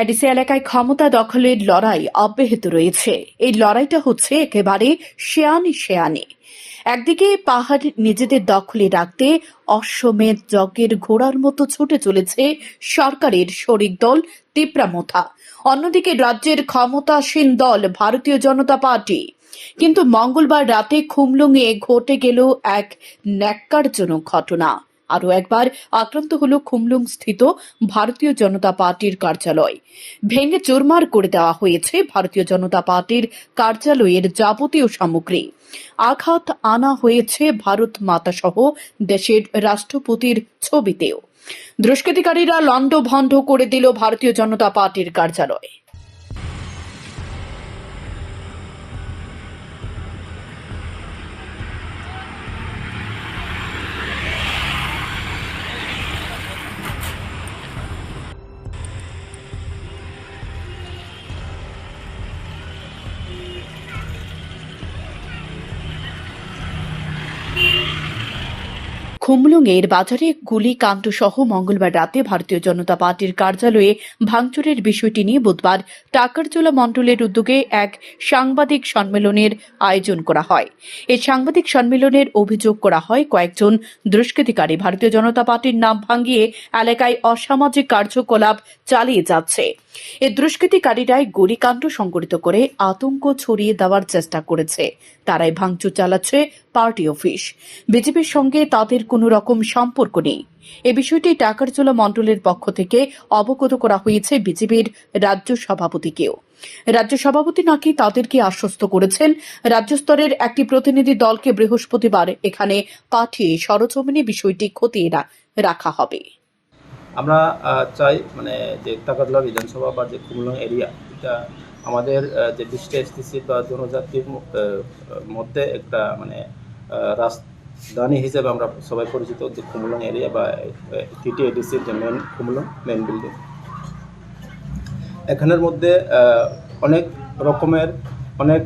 ADC এলাকায় ক্ষমতা দখলের লড়াই অব্যাহত রয়েছে। এই লড়াইটা হচ্ছে একেবারে শেয়ানি শেয়ানি। একদিকে পাহাড় নিজেদের দখলে রাখতে অশ্বমেধ যজ্ঞের ঘোড়ার মতো ছুটে চলেছে সরকারের শরিক দল তিপ্রামথা। অন্যদিকে রাজ্যের ক্ষমতাসীন দল ভারতীয় জনতা পার্টি। কিন্তু মঙ্গলবার রাতে খুমলুঙে ঘটে গেল এক ন্যাক্কারজনক ঘটনা। আরও একবার আক্রান্ত হল খুমলুং স্থিত ভারতীয় জনতা পার্টির কার্যালয়। ভেঙে চুরমার করে দেওয়া হয়েছে ভারতীয় জনতা পার্টির কার্যালয়ের যাবতীয় সামগ্রী। আঘাত আনা হয়েছে ভারত মাতা সহ দেশের রাষ্ট্রপতির ছবিতেও। দুষ্কৃতিকারীরা লণ্ডভণ্ড করে দিল ভারতীয় জনতা পার্টির কার্যালয়। খুমলুঙের বাজারে গুলিকাণ্ড সহ মঙ্গলবার রাতে ভারতীয় জনতা পার্টির কার্যালয়ে ভাঙচুরের বিষয়টি নিয়ে বুধবার টাকারজোলা মণ্ডলের উদ্যোগে এক সাংবাদিক সম্মেলনের আয়োজন করা হয়। এই সাংবাদিক সম্মেলনের অভিযোগ করা হয়, কয়েকজন দুষ্কৃতিকারী ভারতীয় জনতা পার্টির নাম ভাঙিয়ে এলাকায় অসামাজিক কার্যকলাপ চালিয়ে যাচ্ছে। এই দুষ্কৃতিকারীরাই গুলিকাণ্ড সংঘটিত করে আতঙ্ক ছড়িয়ে দেওয়ার চেষ্টা করেছে। তারাই ভাঙচুর চালাচ্ছে পার্টি অফিস। বিজেপির সঙ্গে তাদের কোনো রকম সম্পর্ক নেই। এ বিষয়টি টাকারজোলা মণ্ডলের পক্ষ থেকে অবগত করা হয়েছে বিজেপির রাজ্য সভাপতিকেও। রাজ্য সভাপতি নাকি তাদেরকে আশ্বস্ত করেছেন রাজ্য স্তরের একটি প্রতিনিধি দলকে বৃহস্পতিবার এখানে পাঠিয়ে সরজমিনে বিষয়টি খতিয়ে রাখা হবে। আমরা চাই মানে যে তাকাতলা বিধানসভা বা যে কুমলং এরিয়া এটা আমাদের যে বিশটা এসটিসি বা জনজাতির মধ্যে একটা মানে আহ, রাজধানী হিসেবে আমরা সবাই পরিচিত, যে কুমলং এরিয়া বা টিটি এডিসির যে মেন কুমলং মেন বিল্ডিং এখানের মধ্যে অনেক রকমের, অনেক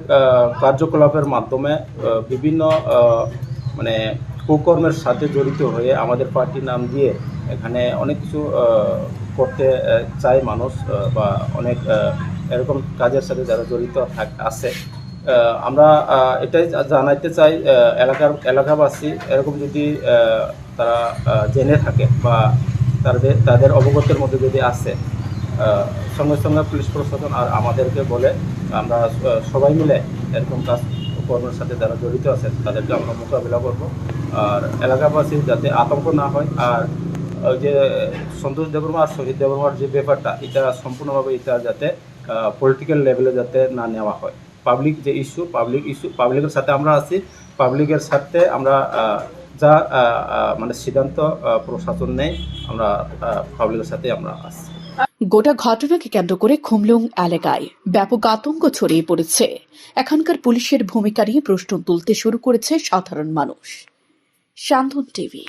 কার্যকলাপের মাধ্যমে বিভিন্ন মানে কুকর্মের সাথে জড়িত হয়ে আমাদের পার্টির নাম দিয়ে এখানে অনেক কিছু করতে চায় মানুষ বা অনেক এরকম কাজের সাথে যারা জড়িত আছে। আমরা এটাই জানাইতে চাই এলাকার, এলাকাবাসী, এরকম যদি তারা জেনে থাকে বা তাদের তাদের অবগতের মধ্যে যদি আসে সঙ্গে সঙ্গে পুলিশ প্রশাসন আর আমাদেরকে বলে, আমরা সবাই মিলে এরকম কাজ কর্মের সাথে যারা জড়িত আছেন, তাদেরকে আমরা মোকাবিলা করব। আর এলাকাবাসী যাতে আতঙ্ক না হয়, আর যে সন্তোষ দেববর্মা আর শহীদ দেববর্মার যে ব্যাপারটা, এটা সম্পূর্ণভাবে এটা যাতে পলিটিক্যাল লেভেলে যাতে না নেওয়া হয়। পাবলিক যে ইস্যু পাবলিক ইস্যু পাবলিকের সাথে আমরা আছি। পাবলিকের সাথে আমরা যা মানে সিদ্ধান্ত প্রশাসন নেই আমরা পাবলিকের সাথে আমরা আছি। গোটা ঘটনাকে কেন্দ্র করে খুমলুং এলাকায় ব্যাপক আতঙ্ক ছড়িয়ে পড়েছে। এখানকার পুলিশের ভূমিকা নিয়ে প্রশ্ন তুলতে শুরু করেছে সাধারণ মানুষ। শান্তন টিভি।